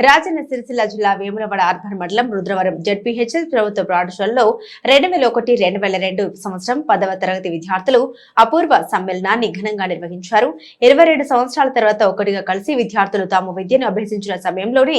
రాజన్న సిరిసిల్ల జిల్లా వేములవాడ అర్బన్ మండలం రుద్రవరం జడ్పీహెచ్ఎల్ ప్రభుత్వ పాఠశాలలో రెండు వేల ఒకటి రెండు వేల రెండు సంవత్సరం పదవ తరగతి విద్యార్థులు అపూర్వ సమ్మేళనాన్ని ఘనంగా నిర్వహించారు. ఇరవై రెండు సంవత్సరాల తర్వాత ఒకటిగా కలిసి విద్యార్థులు తాము విద్యను అభ్యసించిన సమయంలోనే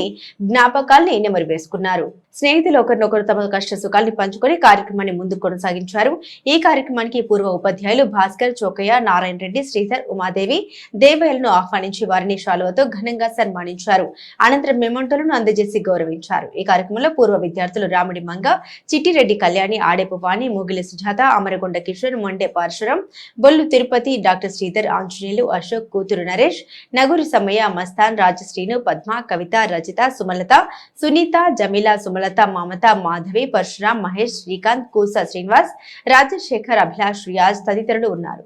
జ్ఞాపకాల్ని నెమరు వేసుకున్నారు స్నేహితులు ఒకరినొకరు తమ కష్ట సుఖాల్ని పంచుకొని కార్యక్రమాన్ని ముందుకు కొనసాగించారు. ఈ కార్యక్రమానికి పూర్వ ఉపాధ్యాయులు భాస్కర్ చోకయ్య నారాయణ రెడ్డి శ్రీధర్ ఉమాదేవి దేవయలను ఆహ్వానించి వారిని శాలువతో ఘనంగా సన్మానించారు. అనంతరం మెమంటోలను అందజేసి గౌరవించారు. ఈ కార్యక్రమంలో పూర్వ విద్యార్థులు రాముడి మంగ చిట్టిరెడ్డి కళ్యాణి ఆడేపు వాణి మూగిలి సుజాత అమరగొండ కిషోర్ మొండే పార్శ్వరం బొల్లు తిరుపతి డాక్టర్ శ్రీధర్ ఆంజనేయులు అశోక్ కూతురు నరేష్ నగురు సమయ మస్తాన్ రాజశ్రీను పద్మ కవిత రజిత సుమలత సునీత జమీలా సుమలత మమత మాధవి పరశురాం మహేష్ శ్రీకాంత్ కూస శ్రీనివాస్ రాజశేఖర్ అభిలాష్ రియాజ్ తదితరులు ఉన్నారు.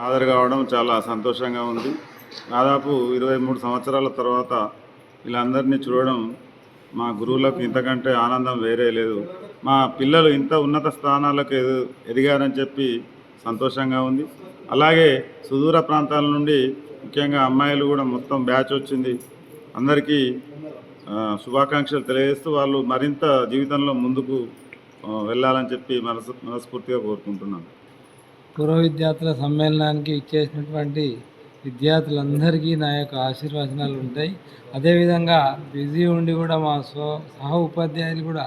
హాజరు కావడం చాలా సంతోషంగా ఉంది. దాదాపు ఇరవై మూడు సంవత్సరాల తర్వాత వీళ్ళందరినీ చూడడం మా గురువులకు ఇంతకంటే ఆనందం వేరే లేదు. మా పిల్లలు ఇంత ఉన్నత స్థానాలకు ఎదిగారని చెప్పి సంతోషంగా ఉంది. అలాగే సుదూర ప్రాంతాల నుండి ముఖ్యంగా అమ్మాయిలు కూడా మొత్తం బ్యాచ్ వచ్చింది. అందరికీ శుభాకాంక్షలు తెలియజేస్తూ వాళ్ళు మరింత జీవితంలో ముందుకు వెళ్ళాలని చెప్పి మనసు మనస్ఫూర్తిగా కోరుకుంటున్నాను. పూర్వ విద్యార్థుల సమ్మేళనానికి ఇచ్చేసినటువంటి విద్యార్థులందరికీ నా యొక్క ఆశీర్వచనాలు ఉంటాయి. అదేవిధంగా బిజీ ఉండి కూడా మా సో సహ ఉపాధ్యాయులు కూడా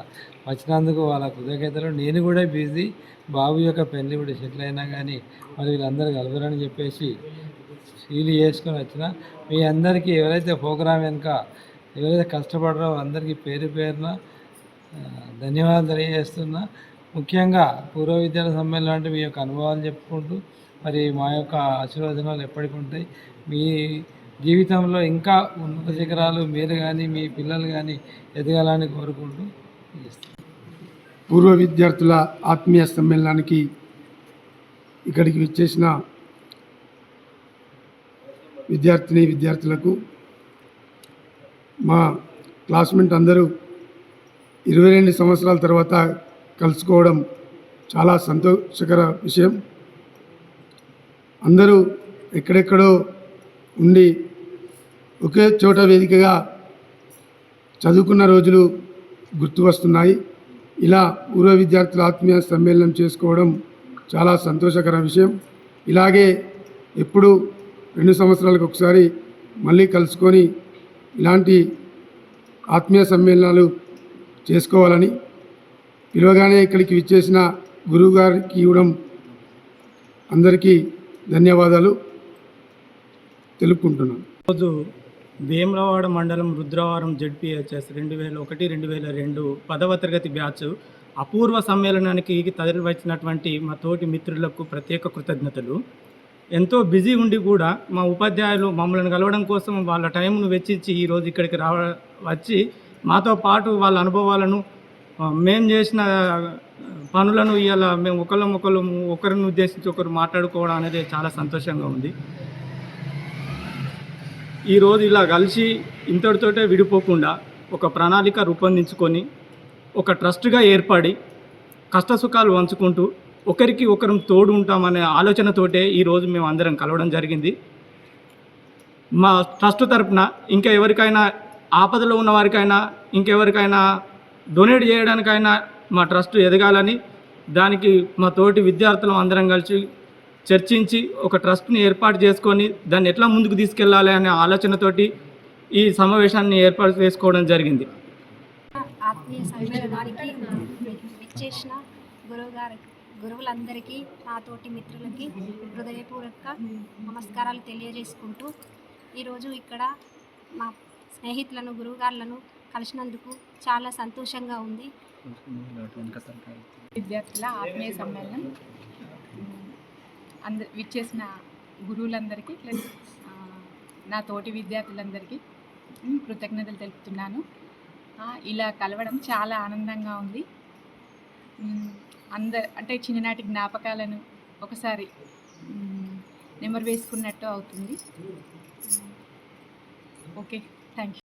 వచ్చినందుకు వాళ్ళ కృతజ్ఞతలు. నేను కూడా బిజీ బాబు యొక్క పెళ్ళి కూడా సెటిల్ అయినా కానీ మరి వీళ్ళందరూ కలవరని చెప్పేసి సీలు చేసుకొని వచ్చిన మీ అందరికీ ఎవరైతే ప్రోగ్రాం వెనుక ఎవరైతే కష్టపడరో అందరికీ పేరు పేరున ధన్యవాదాలు తెలియజేస్తున్నా. ముఖ్యంగా పూర్వ విద్యార్థి సమ్మేళనం లాంటి మీ యొక్క అనుభవాలు చెప్పుకుంటూ మరి మా యొక్క ఆశీర్వచనాలు ఎప్పటికి ఉంటాయి. మీ జీవితంలో ఇంకా ఉన్నత శిఖరాలు మీరు కానీ మీ పిల్లలు కానీ ఎదగాలని కోరుకుంటూ పూర్వ విద్యార్థుల ఆత్మీయ సమ్మేళనానికి ఇక్కడికి విచ్చేసిన విద్యార్థిని విద్యార్థులకు మా క్లాస్మేట్ అందరూ ఇరవై రెండు సంవత్సరాల తర్వాత కలుసుకోవడం చాలా సంతోషకర విషయం. అందరూ ఎక్కడెక్కడో ఉండి ఒకే చోట వేదికగా చదువుకున్న రోజులు గుర్తు వస్తున్నాయి ఇలా పూర్వ విద్యార్థుల ఆత్మీయ సమ్మేళనం చేసుకోవడం చాలా సంతోషకర విషయం. ఇలాగే ఎప్పుడు రెండు సంవత్సరాలకు ఒకసారి మళ్ళీ కలుసుకొని ఇలాంటి ఆత్మీయ సమ్మేళనాలు చేసుకోవాలని పిలవగానే ఇక్కడికి విచ్చేసిన గురువు గారికి ఇవ్వడం అందరికీ ధన్యవాదాలు. తెలుపుకుంటున్నాను. రోజు భీమలవాడ మండలం రుద్రవరం జడ్పిహెచ్ఎస్ రెండు వేల ఒకటి రెండు వేల రెండు పదవ తరగతి బ్యాచ్ అపూర్వ సమ్మేళనానికి తరలి వచ్చినటువంటి మా తోటి మిత్రులకు ప్రత్యేక కృతజ్ఞతలు. ఎంతో బిజీ ఉండి కూడా మా ఉపాధ్యాయులు మమ్మల్ని కలవడం కోసం వాళ్ళ టైంను వెచ్చించి ఈరోజు ఇక్కడికి రావ వచ్చి మాతో పాటు వాళ్ళ అనుభవాలను మేము మేం చేసిన పనులను ఇవాళ మేము ఒకళ్ళం ఒకళ్ళు ఒకరిని ఉద్దేశించి ఒకరు మాట్లాడుకోవడం అనేది చాలా సంతోషంగా ఉంది. ఈరోజు ఇలా కలిసి ఇంతటితోటే విడిపోకుండా ఒక ప్రణాళిక రూపొందించుకొని ఒక ట్రస్ట్గా ఏర్పడి కష్టసుఖాలు పంచుకుంటూ ఒకరికి ఒకరం తోడు ఉంటామనే ఆలోచనతోటే ఈరోజు మేము అందరం కలవడం జరిగింది. మా ట్రస్ట్ తరపున ఇంకా ఎవరికైనా ఆపదలో ఉన్న వారికైనా ఇంకెవరికైనా డొనేట్ చేయడానికైనా మా ట్రస్ట్ ఎదగాలని దానికి మా తోటి విద్యార్థులం అందరం కలిసి చర్చించి ఒక ట్రస్ట్ని ఏర్పాటు చేసుకొని దాన్ని ఎట్లా ముందుకు తీసుకెళ్ళాలి అనే ఆలోచనతోటి ఈ సమావేశాన్ని ఏర్పాటు చేసుకోవడం జరిగింది. ఆత్మీయ సమ్మేళనానికి విచ్చేసిన గురువు గారి గురువులందరికీ నా తోటి మిత్రులకి హృదయపూర్వక నమస్కారాలు తెలియజేసుకుంటూ ఈరోజు ఇక్కడ మా స్నేహితులను గురువుగారులను కలిసినందుకు చాలా సంతోషంగా ఉంది. విద్యార్థుల ఆత్మీయ సమ్మేళనం అంద విచ్చేసిన గురువులందరికీ ప్లస్ నా తోటి విద్యార్థులందరికీ కృతజ్ఞతలు తెలుపుతున్నాను. ఇలా కలవడం చాలా ఆనందంగా ఉంది. అందరు అంటే చిన్ననాటి జ్ఞాపకాలను ఒకసారి నెమరు వేసుకున్నట్టు అవుతుంది. Okay thank you